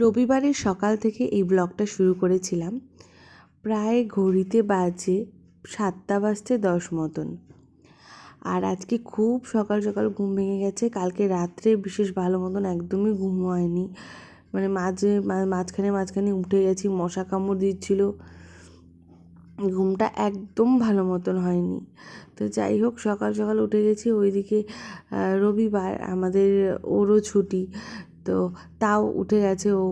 রবিবারের সকাল থেকে এই ব্লগটা শুরু করেছিলাম। প্রায় ঘড়িতে বাজে সাতটা বাজতে দশ মতন। আর আজকে খুব সকাল সকাল ঘুম ভেঙে গেছে। কালকে রাত্রে বিশেষ ভালো মতন একদমই ঘুম হয়নি। মানে মাঝে মাঝখানে মাঝখানে উঠে গেছি, মশা কামড় দিচ্ছিল। ঘুমটা একদম ভালো মতন হয়নি। তো যাই হোক, সকাল সকাল উঠে গেছি। ওইদিকে রবিবার আমাদের ওরও ছুটি। তো তাও উঠে গেছে ও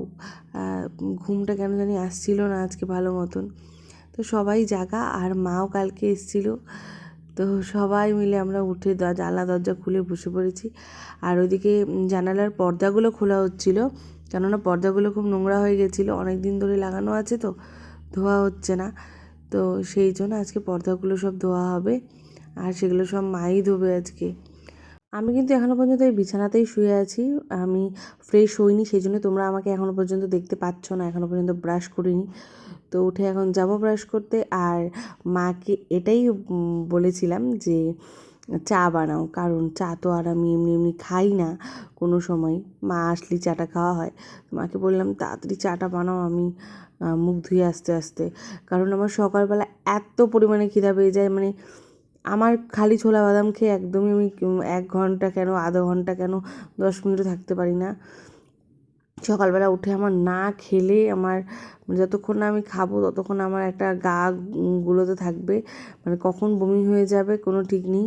ঘুমটা কেন জানি আসছিল না আজকে ভালো মতন। তো সবাই জাগা আর মাও কালকে এসেছিল। তো সবাই মিলে আমরা উঠে জানলা, দরজা খুলে বসে পড়েছি। আর ওইদিকে জানালার পর্দাগুলো খোলা হচ্ছিল। কেননা পর্দাগুলো খুব নোংরা হয়ে গেছিল। অনেক দিন ধরে লাগানো আছে তো, ধোয়া হচ্ছে না। তো সেই জন্য আজকে পর্দাগুলো সব ধোয়া হবে। আর সেগুলো সব মাই ধোবে আজকে। আমি কিন্তু এখনও পর্যন্ত এই বিছানাতেই শুয়ে আছি। আমি ফ্রেশ হইনি সেই জন্য তোমরা আমাকে এখনও পর্যন্ত দেখতে পাচ্ছ না এখনও পর্যন্ত ব্রাশ করিনি। তো উঠে এখন যাব ব্রাশ করতে। আর মাকে এটাই বলেছিলাম যে, চা বানাও, কারণ চা তো আর আমি এমনি এমনি খাই না কোনো সময়। মা আসলেই চাটা খাওয়া হয়। মাকে বললাম, তাড়াতাড়ি চাটা বানাও, আমি মুখ ধুয়ে আস্তে আস্তে। কারণ আমার সকালবেলা এত পরিমাণে খিদা পেয়ে যায় মানে আমার খালি ছোলা বাদাম খেয়ে একদমই আমি এক ঘণ্টা কেন, আধ ঘণ্টা কেন, দশ মিনিটও থাকতে পারি না। সকালবেলা উঠে আমার না খেলে আমার, যতক্ষণ না আমি খাব ততক্ষণ আমার একটা গা গুলোতে থাকবে। মানে কখন বমি হয়ে যাবে কোনো ঠিক নেই।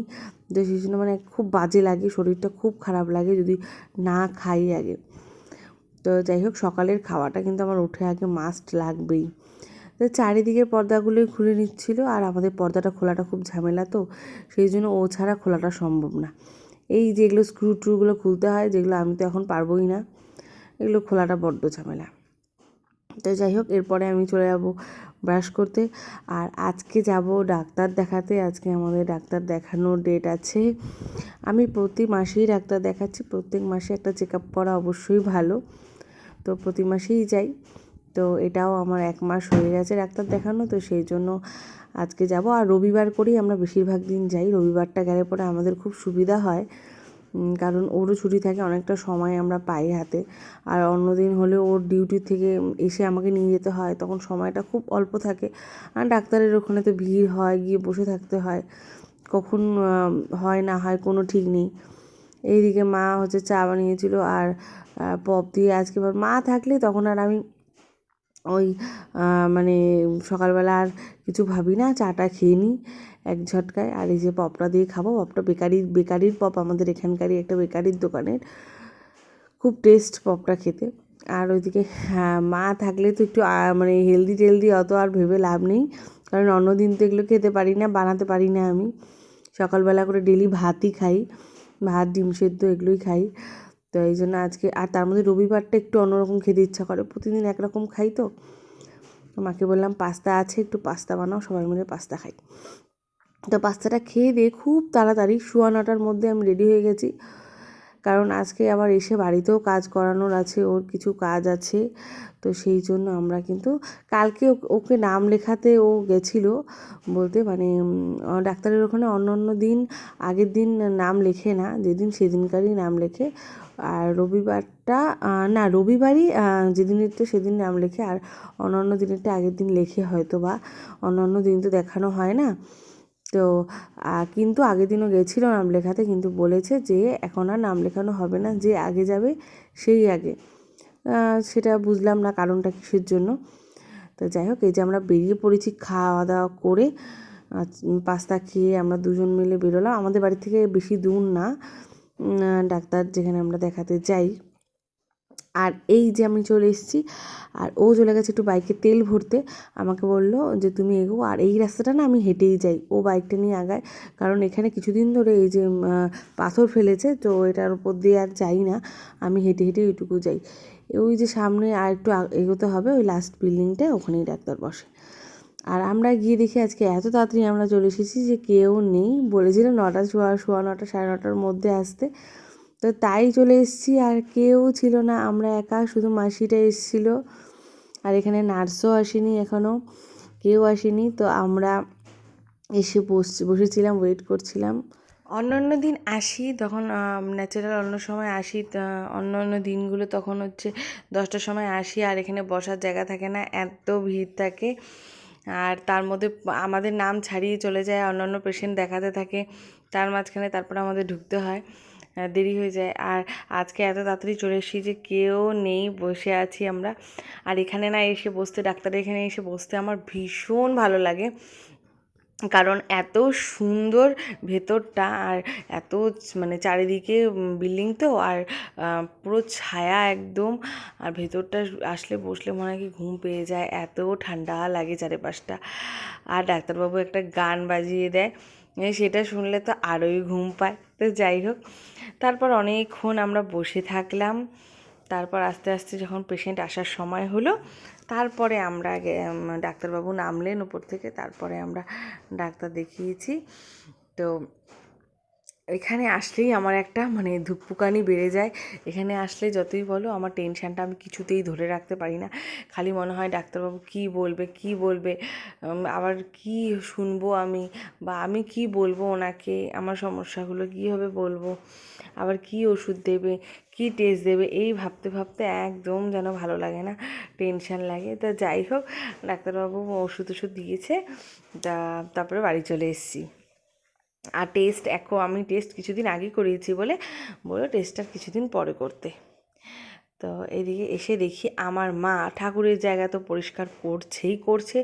তো সেই জন্য মানে খুব বাজে লাগে, শরীরটা খুব খারাপ লাগে যদি না খাই আগে। তো যাই হোক, সকালের খাওয়াটা কিন্তু আমার উঠে আগে মাস্ট লাগবেই। তো চারিদিকের পর্দাগুলোই খুলে নিচ্ছিল আর আমাদের পর্দাটা খোলাটা খুব ঝামেলা তো, সেই জন্য ও ছাড়া খোলাটা সম্ভব না। এই যেগুলো স্ক্রু ট্রুগুলো খুলতে হয়, যেগুলো আমি তো এখন পারবোই না, এগুলো খোলাটা বড্ড ঝামেলা। তো যাই হোক, এরপরে আমি চলে যাব ব্রাশ করতে। আর আজকে যাব ডাক্তার দেখাতে, আজকে আমাদের ডাক্তার দেখানোর ডেট আছে। আমি প্রতি মাসেই ডাক্তার দেখাচ্ছি, প্রত্যেক মাসে একটা চেক আপ করা অবশ্যই ভালো। তো প্রতি মাসেই যাই। তো এটাও আমার এক মাস হয়ে গেছে ডাক্তার দেখানো, তো সেই জন্য আজকে যাব। আর রবিবার করেই আমরা বেশিরভাগ দিন যাই। রবিবারটা গেলে পরে আমাদের খুব সুবিধা হয় কারণ ওরও ছুটি থাকে, অনেকটা সময় আমরা পাই হাতে। আর অন্য দিন হলে ওর ডিউটি থেকে এসে আমাকে নিয়ে যেতে হয়, তখন সময়টা খুব অল্প থাকে। আর ডাক্তারের ওখানে তো ভিড় হয়, গিয়ে বসে থাকতে হয়। কখন হয় না হয় কোনো ঠিক নেই। এইদিকে মা হচ্ছে চা বানিয়েছিল আর পপ দিয়ে আজকে মা থাকলে তখন আর আমি ওই মানে সকালবেলা আর কিছু ভাবি না, চাটা খেয়ে নিই এক ঝটকায়। আর এই যে পপটা দিয়ে খাব, পপটা বেকারির বেকারির পপ, আমাদের এখানকারই একটা বেকারির দোকানের। খুব টেস্ট পপটা খেতে। আর ওইদিকে হ্যাঁ মা থাকলে তো একটু মানে হেলদি টেলদি অত আর ভেবে লাভ নেই। কারণ অন্য দিন তো এগুলো খেতে পারি না, বানাতে পারি না আমি। সকালবেলা করে ডেলি ভাতই খাই। ভাত, ডিম সেদ্ধ, এগুলোই খাই। তো এই জন্য আজকে, আর তার মধ্যে রবিবারটা একটু অন্যরকম খেতে ইচ্ছা করে। প্রতিদিন একরকম খাই তো। মাকে বললাম, পাস্তা আছে, একটু পাস্তা বানাও, সবাই মিলে পাস্তা খাই। তো পাস্তাটা খেয়ে দিয়ে খুব তাড়াতাড়ি শোয়া নটার মধ্যে আমি রেডি হয়ে গেছি। কারণ আজকে আবার এসে বাড়িতেও কাজ করানোর আছে ওর কিছু কাজ আছে। তো সেই জন্য আমরা কিন্তু কালকে ওকে নাম লেখাতে ও গেছিল বলতে মানে ডাক্তারের ওখানে অন্য অন্য দিন আগের দিন নাম লেখে না যেদিন সেদিনকারই নাম লেখে। আর রবিবারটা না রবিবারই আহ, যেদিনেরটা সেদিন নাম লেখে আর অন্য অন্য দিনেরটা আগের দিন লেখে হয়তো বা অন্য অন্য দিন তো দেখানো হয় না। তো কিন্তু আগের দিনও গেছিল নাম লেখাতে কিন্তু বলেছে যে এখন আর নাম লেখানো হবে না, যে আগে যাবে সেই আগে। সেটা বুঝলাম না কারণটা কিসের জন্য। তো যাই হোক, এই যে আমরা বেরিয়ে পড়েছি খাওয়া দাওয়া করে পাস্তা খেয়ে আমরা দুজন মিলে বেরোলাম। আমাদের বাড়ি থেকে বেশি দূর না। ডাক্তার যেখানে আমরা দেখাতে যাই। আর এই যে আমি চলে এসেছি, আর ও চলে গেছে একটু বাইকে তেল ভরতে, আমাকে বলল যে তুমি এগো আর এই রাস্তাটা না আমি হেঁটেই যাই। ও বাইকটা নিয়ে আগায়, কারণ এখানে কিছুদিন ধরে এই যে পাথর ফেলেছে, তো এটার উপর দিয়ে আর যাই না, আমি হেঁটে হেঁটে ওইটুকু যাই। ওই যে সামনে আর একটু এগোতে হবে, ওই লাস্ট বিল্ডিংটায় ওখানেই ডাক্তার বসে আর আমরা গিয়ে দেখি আজকে এত তাড়াতাড়ি আমরা চলে এসেছি যে কেউ নেই, বলেছিল নটা সোয়া সোয়া নটা, সাড়ে নটার মধ্যে আসতে। তো তাই চলে এসেছি আর কেউ ছিল না। আমরা একা, শুধু মাসিটা এসেছিল। আর এখানে নার্সও আসেনি এখনও কেউ আসেনি। তো আমরা এসে বস, বসেছিলাম ওয়েট করছিলাম। অন্য অন্য দিন আসি, তখন ন্যাচারাল অন্য সময় আসি। অন্য অন্য দিনগুলো তখন হচ্ছে দশটার সময় আসি। আর এখানে বসার জায়গা থাকে না, এত ভিড় থাকে। আর তার মধ্যে আমাদের নাম ছাড়িয়ে চলে যায় অন্যান্য পেশেন্ট দেখাতে থাকে। তার মাঝখানে তারপরে আমাদের ঢুকতে হয়। দেরি হয়ে যায়। আর আজকে এত তাড়াতাড়ি চলে এসেছি যে কেউ নেই, বসে আছি আমরা। আর এখানে না এসে বসতে ডাক্তারের এখানে এসে বসতে আমার ভীষণ ভালো লাগে। কারণ এত সুন্দর ভেতরটা আর এত মানে চারিদিকে বিল্ডিং তো, আর পুরো ছায়া একদম। আর ভেতরটা আসলে বসলে মনে হয় কি ঘুম পেয়ে যায়, এত ঠান্ডা লাগে চারিপাশটা। আর ডাক্তারবাবু একটা গান বাজিয়ে দেয়। সেটা শুনলে তো আরোই ঘুম পায়। তো যাই হোক, তারপর অনেকক্ষণ আমরা বসে থাকলাম। তারপর আস্তে আস্তে যখন পেশেন্ট আসার সময় হলো, তারপরে আমরা ডাক্তারবাবু নামলেন উপর থেকে, তারপরে আমরা ডাক্তার দেখিয়েছি। তো এখানে আসলেই আমার একটা মানে ধুকপুকানি বেড়ে যায়। এখানে আসলে যতই বলো আমার টেনশানটা আমি কিছুতেই ধরে রাখতে পারি না। খালি মনে হয় ডাক্তারবাবু কী বলবে কী বলবে আবার কি শুনব আমি বা আমি কি বলব ওনাকে, আমার সমস্যাগুলো কীভাবে বলব, আবার কি ওষুধ দেবে, কি টেস্ট দেবে, এই ভাবতে ভাবতে একদম যেন ভালো লাগে না টেনশান লাগে। তা যাই হোক, ডাক্তারবাবু ওষুধ ওষুধ দিয়েছে, তা তারপরে বাড়ি চলে এসেছি। আর টেস্ট এখন আমি টেস্ট কিছুদিন আগেই করিয়েছি বলে বলল টেস্টটা কিছুদিন পরে করতে। তো এদিকে এসে দেখি আমার মা ঠাকুরের জায়গা তো পরিষ্কার করছেই করছে,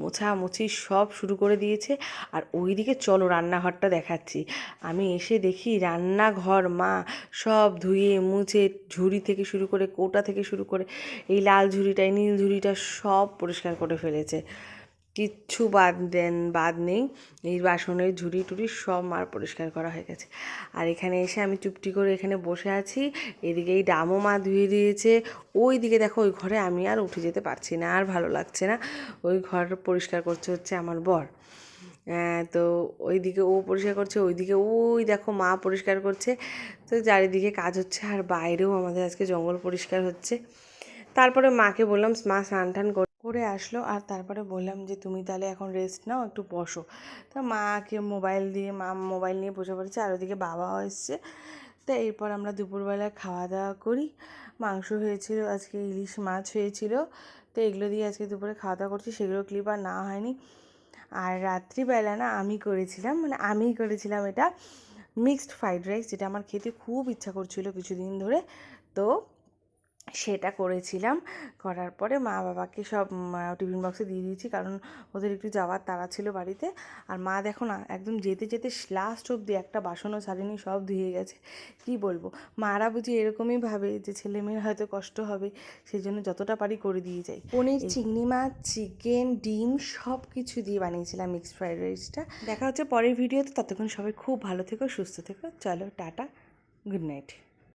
মোছামুছি সব শুরু করে দিয়েছে। আর ওইদিকে চলো রান্নাঘরটা দেখাচ্ছি। আমি এসে দেখি রান্নাঘর, মা সব ধুয়ে মুছে ঝুড়ি থেকে শুরু করে কোটা থেকে শুরু করে এই লাল ঝুড়িটা, এই নীল ঝুড়িটা সব পরিষ্কার করে ফেলেছে। কিচ্ছু বাদ দেন বাদ নেই। এই বাসনের ঝুড়ি টুড়ি সব মার পরিষ্কার করা হয়ে গেছে। আর এখানে এসে আমি চুপটি করে এখানে বসে আছি। এদিকে এই ডামও মা ধুয়ে দিয়েছে। ওই দিকে দেখো ওই ঘরে আমি আর উঠে যেতে পারছি না আর ভালো লাগছে না। ওই ঘর পরিষ্কার করছে হচ্ছে আমার বর। আহ, তো ওইদিকে ও পরিষ্কার করছে ওইদিকে ওই দেখো মা পরিষ্কার করছে। তো চারিদিকে কাজ হচ্ছে আর বাইরেও আমাদের আজকে জঙ্গল পরিষ্কার হচ্ছে। তারপরে মাকে বললাম মা স্নান টান করে আসলো। আর তারপরে বললাম যে, তুমি তাহলে এখন রেস্ট নাও, একটু বসো। তা মাকে মোবাইল দিয়ে, মা মোবাইল নিয়ে বসে পড়েছে। আর ওদিকে বাবাও এসছে। তো এরপর আমরা দুপুরবেলা খাওয়া দাওয়া করি। মাংস হয়েছিল, আজকে ইলিশ মাছ হয়েছিল। তো এগুলো দিয়ে আজকে দুপুরে খাওয়া দাওয়া করছি। সেগুলো ক্লিপ আর না হয়নি। আর রাত্রিবেলা না আমি করেছিলাম মানে আমিই করেছিলাম এটা মিক্সড ফ্রাইড রাইস যেটা আমার খেতে খুব ইচ্ছা করছিল কিছুদিন ধরে। তো সেটা করেছিলাম। করার পরে মা বাবাকে সব টিফিন বক্সে দিয়ে দিয়েছি। কারণ ওদের একটু যাওয়ার তাড়া ছিল বাড়িতে। আর মা দেখো না একদম যেতে যেতে লাস্ট অবধি একটা বাসনও ছাড়েনি সব ধুয়ে গেছে। কি বলব? মারা বুঝি এরকমই ভাবে যে ছেলে মেয়ের হয়তো কষ্ট হবে সেই জন্য যতটা পারি করে দিয়ে যাই। পনির চিংড়ি মাছ চিকেন ডিম সব কিছু দিয়ে বানিয়েছিলাম মিক্সড ফ্রাইড রাইসটা দেখা হচ্ছে পরের ভিডিওতে ততক্ষণ সবাই খুব ভালো থেকো সুস্থ থেকো। চলো টাটা গুড নাইট